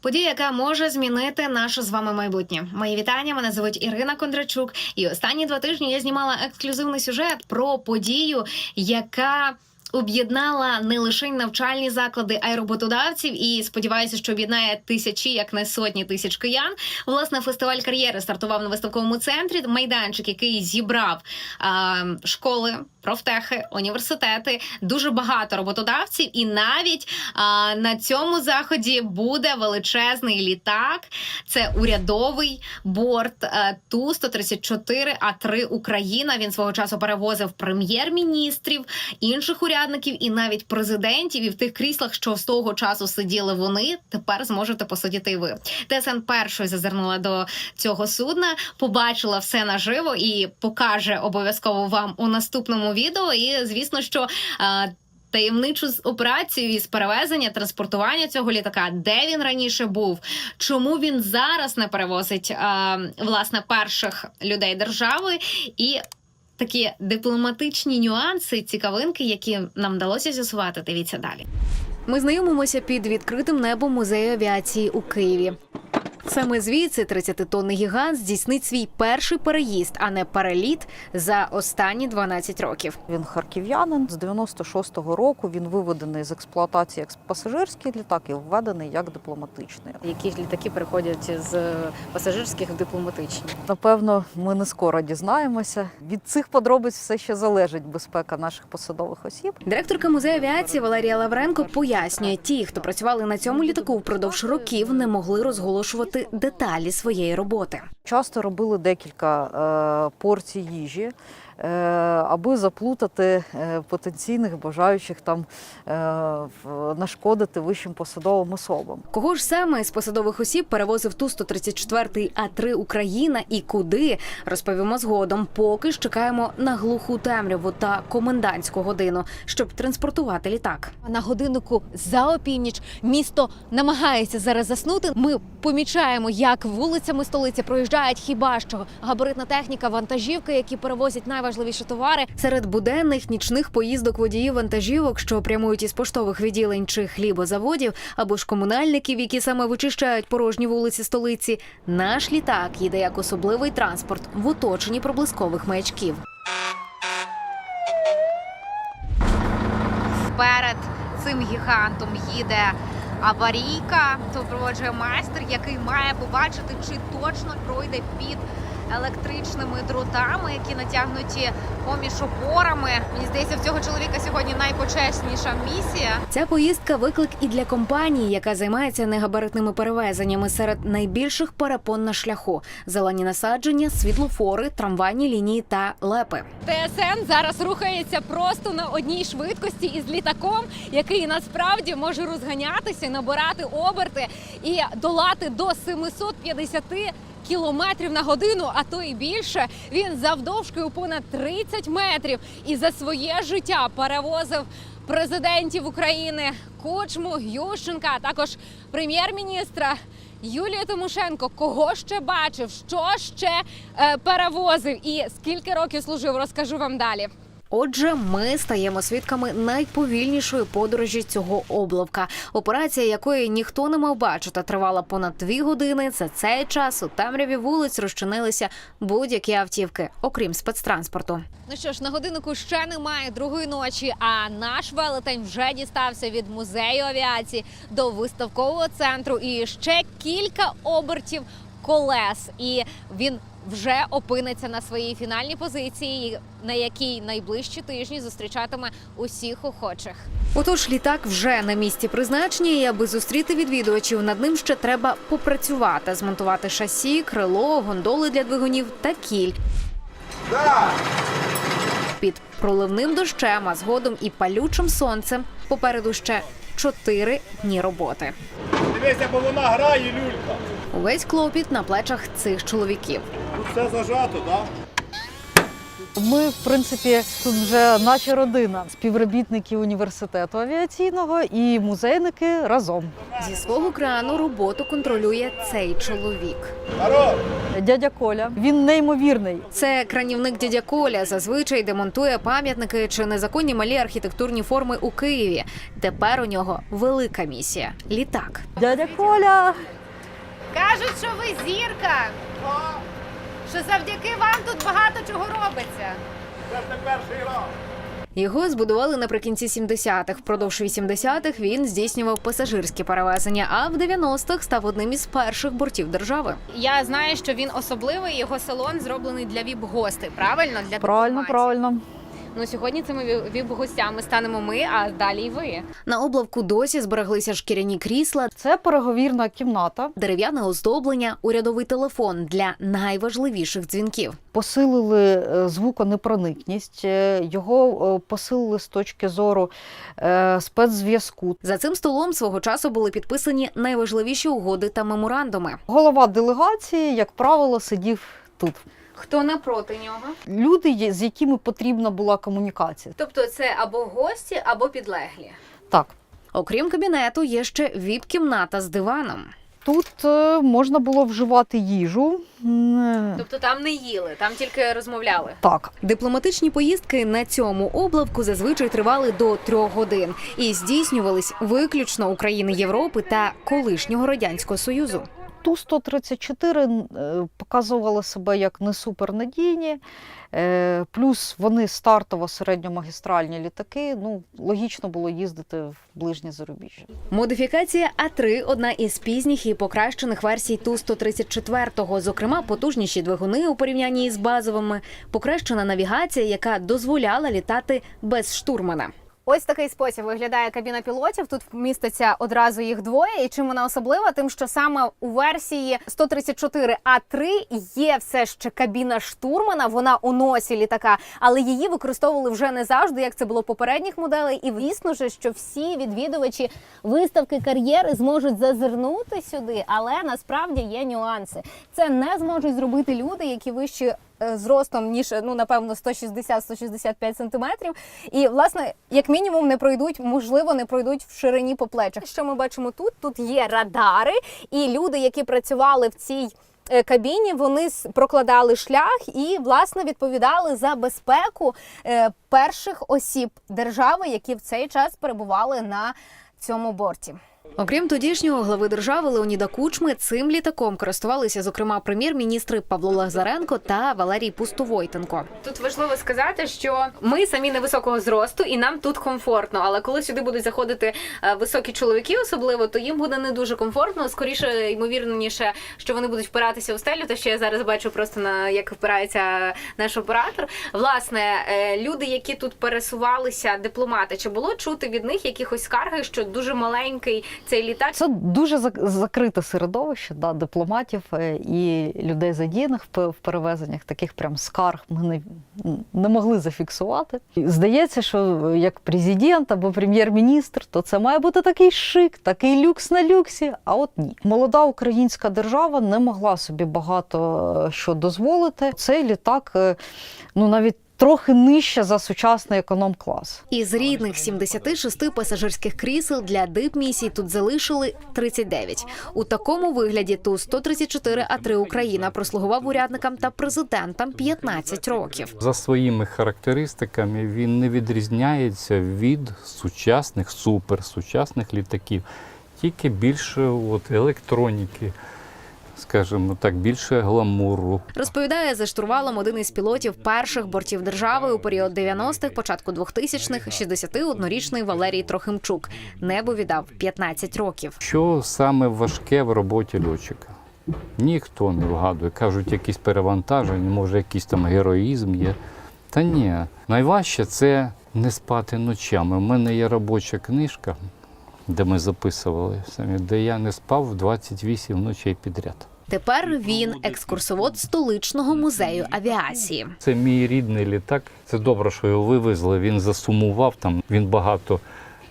Подія, яка може змінити наше з вами майбутнє. Мої вітання. Мене звуть Ірина Кондрачук. І останні два тижні я знімала ексклюзивний сюжет про подію, яка. Об'єднала не лише навчальні заклади, а й роботодавців, і сподіваюся, що об'єднає тисячі, як не сотні тисяч киян. Власне, фестиваль кар'єри стартував на виставковому центрі. Майданчик, який зібрав а, школи, профтехи, університети, дуже багато роботодавців, і навіть а, на цьому заході буде величезний літак. Це урядовий борт е, ту 134 а 3 Україна. Він свого часу перевозив прем'єр-міністрів, інших урядників і навіть президентів. І в тих кріслах, що з того часу сиділи вони, тепер зможете посидіти і ви. ТСН першою зазирнула до цього судна, побачила все наживо і покаже обов'язково вам у наступному відео. І звісно, що. Таємничу операцію із перевезення транспортування цього літака, де він раніше був, чому він зараз не перевозить е, власне перших людей держави, і такі дипломатичні нюанси, цікавинки, які нам вдалося з'ясувати. Дивіться далі. Ми знайомимося під відкритим небом музею авіації у Києві. Саме звідси 30-тонний гігант здійснить свій перший переїзд, а не переліт за останні 12 років. Він харків'янин з 96-го року. Він виведений з експлуатації як пасажирський літак і введений як дипломатичний. Які ж літаки переходять з пасажирських в дипломатичні? Напевно, ми не скоро дізнаємося. Від цих подробиць все ще залежить безпека наших посадових осіб. Директорка музею авіації Валерія Лавренко пояснює, ті, хто працювали на цьому літаку впродовж років, не могли розголошувати деталі своєї роботи. Часто робили декілька е, порцій їжі, аби заплутати е, потенційних бажаючих там е, в- нашкодити вищим посадовим особам. Кого ж саме з посадових осіб перевозив ту 134 А3 Україна і куди розповімо згодом. Поки ж чекаємо на глуху темряву та комендантську годину, щоб транспортувати літак. На годиннику за опівніч місто намагається зараз заснути. Ми помічаємо, як вулицями столиці проїжджають хіба що габаритна техніка, вантажівки, які перевозять найважливіші товари. Серед буденних нічних поїздок водіїв вантажівок, що прямують із поштових відділень чи хлібозаводів, або ж комунальників, які саме вичищають порожні вулиці столиці, наш літак їде як особливий транспорт в оточенні проблискових маячків. перед цим гігантом їде аварійка, супроводжує майстер, який має побачити, чи точно пройде під електричними дротами, які натягнуті поміж опорами. Мені здається, в цього чоловіка сьогодні найпочесніша місія. Ця поїздка виклик і для компанії, яка займається негабаритними перевезеннями серед найбільших перепон на шляху: зелені насадження, світлофори, трамвайні лінії та лепи. ТСН зараз рухається просто на одній швидкості із літаком, який насправді може розганятися, набирати оберти і долати до 750 кілометрів на годину, а то і більше. Він завдовжки понад 30 метрів і за своє життя перевозив президентів України Кучму, Ющенка, а також прем'єр-міністра. Юлію Тимошенко, кого ще бачив, що ще е, перевозив і скільки років служив, розкажу вам далі. Отже, ми стаємо свідками найповільнішої подорожі цього облавка. Операція, якої ніхто не мав бачити, тривала понад дві години. За цей час у темряві вулиць розчинилися будь-які автівки, окрім спецтранспорту. Ну що ж, на годиннику ще немає другої ночі, а наш велетень вже дістався від музею авіації до виставкового центру і ще кілька обертів колес. І він вже опиниться на своїй фінальній позиції, на якій найближчі тижні зустрічатиме усіх охочих. Отож, літак вже на місці призначення, і аби зустріти відвідувачів, над ним ще треба попрацювати, змонтувати шасі, крило, гондоли для двигунів та кіль. Під проливним дощем, а згодом і палючим сонцем попереду ще чотири дні роботи. Дивися, бо вона грає, люлька. Увесь клопіт на плечах цих чоловіків. Тут все зажато, так? Ми, в принципі, тут вже наче родина співробітники університету авіаційного і музейники разом. Зі свого крану роботу контролює цей чоловік. Народ! Дядя Коля, він неймовірний. Це кранівник дядя Коля. Зазвичай демонтує пам'ятники чи незаконні малі архітектурні форми у Києві. Тепер у нього велика місія літак. Дядя Коля! Кажуть, що ви зірка. Що завдяки вам тут багато чого робиться. Це ж не перший раз. Його збудували наприкінці 70-х. Впродовж 80-х він здійснював пасажирські перевезення, а в 90-х став одним із перших бортів держави. Я знаю, що він особливий. Його салон зроблений для віп-гостей. Правильно для Правильно, дипломатів. правильно. Ну сьогодні цими ві- віп-гостями станемо ми, а далі й ви. На облавку досі збереглися шкіряні крісла, Це переговірна кімната. дерев'яне оздоблення, урядовий телефон для найважливіших дзвінків. Посилили е, звуконепроникність, е, його е, посилили з точки зору спецзв'язку. За цим столом свого часу були підписані найважливіші угоди та меморандуми. Голова делегації, як правило, сидів тут. Хто напроти нього? Люди, є- з якими потрібна була комунікація. Тобто це або гості, або підлеглі. Так, Окрім кабінету, є ще віп-кімната з диваном. тут е, можна було вживати їжу. Е, Тобто там не їли, там тільки розмовляли. Так, Дипломатичні поїздки на цьому облавку зазвичай тривали до трьох годин і здійснювались виключно у країни Європи та колишнього радянського союзу. Ту-134 е, показували себе як не супернадійні, е, плюс вони стартово середньомагістральні літаки. Ну, логічно було їздити в ближнє зарубіжжя. Модифікація А3 – одна із пізніх і покращених версій Ту-134. Зокрема, потужніші двигуни у порівнянні із базовими, покращена навігація, яка дозволяла літати без штурмана. Ось такий спосіб виглядає кабіна пілотів. Тут міститься одразу їх двоє. І чим вона особлива? Тим, що саме у версії 134 А3 є все ще кабіна штурмана. Вона у носі літака, але її використовували вже не завжди, як це було попередніх моделей. І звісно ж, що всі відвідувачі виставки кар'єри зможуть зазирнути сюди, але насправді є нюанси. Це не зможуть зробити люди, які вищі зростом ніж ну напевно 160-165 сантиметрів. І власне, як мінімум, не пройдуть, можливо, не пройдуть в ширині по плечах. Що ми бачимо тут? Тут є радари, і люди, які працювали в цій. е, Кабіні вони прокладали шлях і власне відповідали за безпеку е, перших осіб держави, які в цей час перебували на цьому борті. Окрім тодішнього глави держави Леоніда Кучми, цим літаком користувалися, зокрема, прем'єр-міністри Павло Лазаренко та Валерій Пустовойтенко. Тут важливо сказати, що ми самі невисокого зросту, і нам тут комфортно. Але коли сюди будуть заходити е, високі чоловіки, особливо, то їм буде не дуже комфортно. Скоріше, ймовірніше, що вони будуть впиратися у стелю. Те, що я зараз бачу просто на як впирається наш оператор. Власне, е, люди, які тут пересувалися, дипломати, чи було чути від них якихось скарги, що дуже маленький цей літак? Це дуже зак- закрите середовище да, дипломатів е, і людей задіяних в перевезеннях. Таких прям скарг ми не, не могли зафіксувати. Здається, що е, як президент або прем'єр-міністр, то це має бути такий шик, такий люкс на люксі. А от ні. Молода українська держава не могла собі багато е, що дозволити. Цей літак, ну навіть. Трохи нижче за сучасний економ-клас. Із рідних 76 пасажирських крісел для дип-місій тут залишили 39. У такому вигляді Ту-134 А3 Україна прослугував урядникам та президентам 15 років. За своїми характеристиками він не відрізняється від сучасних суперсучасних літаків, тільки більше от, електроніки, скажімо так, більше гламуру. Розповідає за штурвалом один із пілотів перших бортів держави у період 90-х, початку 2000-х, 61-річний Валерій Трохимчук. Небо віддав 15 років. Що саме важке в роботі льотчика? Ніхто не вгадує. Кажуть, якісь перевантаження, може, якийсь там героїзм є. Та ні, найважче це не спати ночами. У мене є робоча книжка, де ми записували самі, де я не спав 28 ночей підряд. Тепер він екскурсовод столичного музею авіації. Це мій рідний літак. Це добре, що його вивезли. Він засумував там. Він багато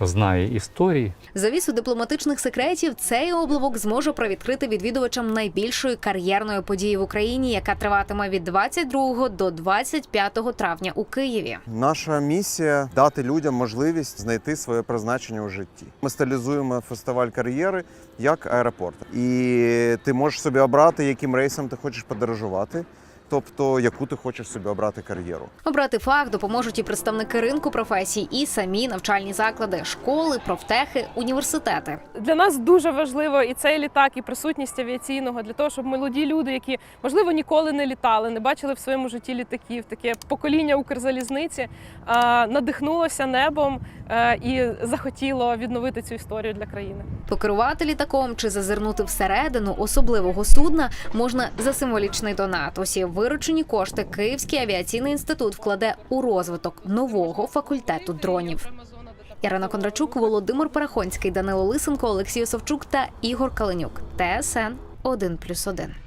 знає історії. Завісу дипломатичних секретів цей облавок зможе привідкрити відвідувачам найбільшої кар'єрної події в Україні, яка триватиме від 22 до 25 травня у Києві. Наша місія дати людям можливість знайти своє призначення у житті. Ми стилізуємо фестиваль кар'єри як аеропорт, і ти можеш собі обрати, яким рейсом ти хочеш подорожувати, тобто яку ти хочеш собі обрати кар'єру. Обрати фах допоможуть і представники ринку професій, і самі навчальні заклади, школи, профтехи, університети. Для нас дуже важливо і цей літак, і присутність авіаційного для того, щоб молоді люди, які можливо ніколи не літали, не бачили в своєму житті літаків, таке покоління Укрзалізниці надихнулося небом е, і захотіло відновити цю історію для країни. Покерувати літаком чи зазирнути всередину особливого судна можна за символічний донат. Усі виручені кошти Київський авіаційний інститут вкладе у розвиток нового факультету дронів. Ірина Кондрачук, Володимир Парахонський, Данило Лисенко, Олексій Осовчук та Ігор Каленюк. ТСН 1+,1.